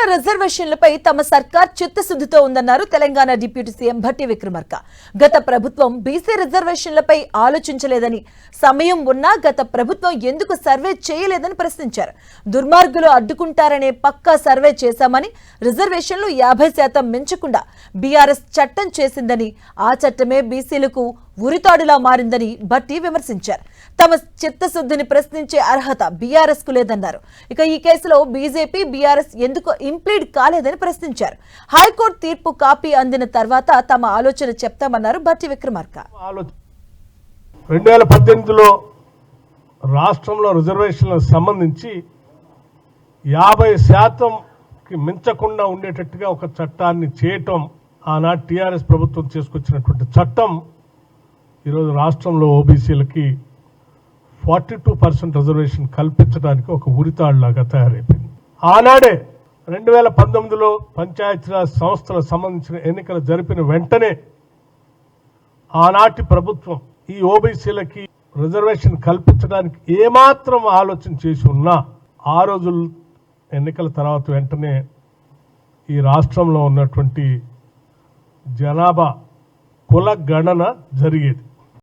బీసీల రిజర్వేషన్లపై తమ సర్కార్ చిత్తశుద్ధితో ఉందన్నారు తెలంగాణ డిప్యూటీ సీఎం భట్టి విక్రమార్క. గత ప్రభుత్వం బీసీ రిజర్వేషన్లపై ఆలోచించలేదని సమయం ఉన్నా గత ప్రభుత్వం ఎందుకు సర్వే చేయలేదని ప్రశ్నించారు. దుర్మార్గులు అడ్డుకుంటారనే పక్కా సర్వే చేశామని రిజర్వేషన్లు యాభై శాతం మించకుండా బీఆర్ఎస్ చట్టం చేసిందని ఆ చట్టమే బీసీలకు ఉరితాడులా మారిందని భట్టి విమర్శించారు. తమ చిత్తశుద్ధిని ప్రశ్నించే అర్హత బీఆర్ఎస్కు లేదన్నారు. ఇక ఈ కేసులో బీజేపీ బీఆర్ఎస్ ఎందుకు ఇంప్లీడ్ కాలేదని ప్రశ్నించారు. హైకోర్టు తీర్పు కాపీ అందిన తర్వాత తమ ఆలోచన చెప్తామన్నారు భట్టి విక్రమార్క. ఆలోచన రెండు వేల పద్దెనిమిదిలో రాష్ట్రంలో రిజర్వేషన్లకు సంబంధించి యాభై శాతంకి మించకుండా ఉండేటట్టుగా ఒక చట్టాన్ని చేయటం ఆనాటి టీఆర్ఎస్ ప్రభుత్వం చేసుకొచ్చినటువంటి చట్టం ఈరోజు రాష్ట్రంలో ఓబీసీలకి ఫార్టీ టూ పర్సెంట్ రిజర్వేషన్ కల్పించడానికి ఒక ఉరితాడులాగా తయారైపోయింది. ఆనాడే రెండు వేల పంతొమ్మిదిలో పంచాయతీరాజ్ సంస్థలకు సంబంధించిన ఎన్నికలు జరిపిన వెంటనే ఆనాటి ప్రభుత్వం ఈ ఓబీసీలకి రిజర్వేషన్ కల్పించడానికి ఏమాత్రం ఆలోచన చేసి ఉన్నా ఆ రోజులు ఎన్నికల తర్వాత వెంటనే ఈ రాష్ట్రంలో ఉన్నటువంటి జనాభా కుల గణన జరిగేది.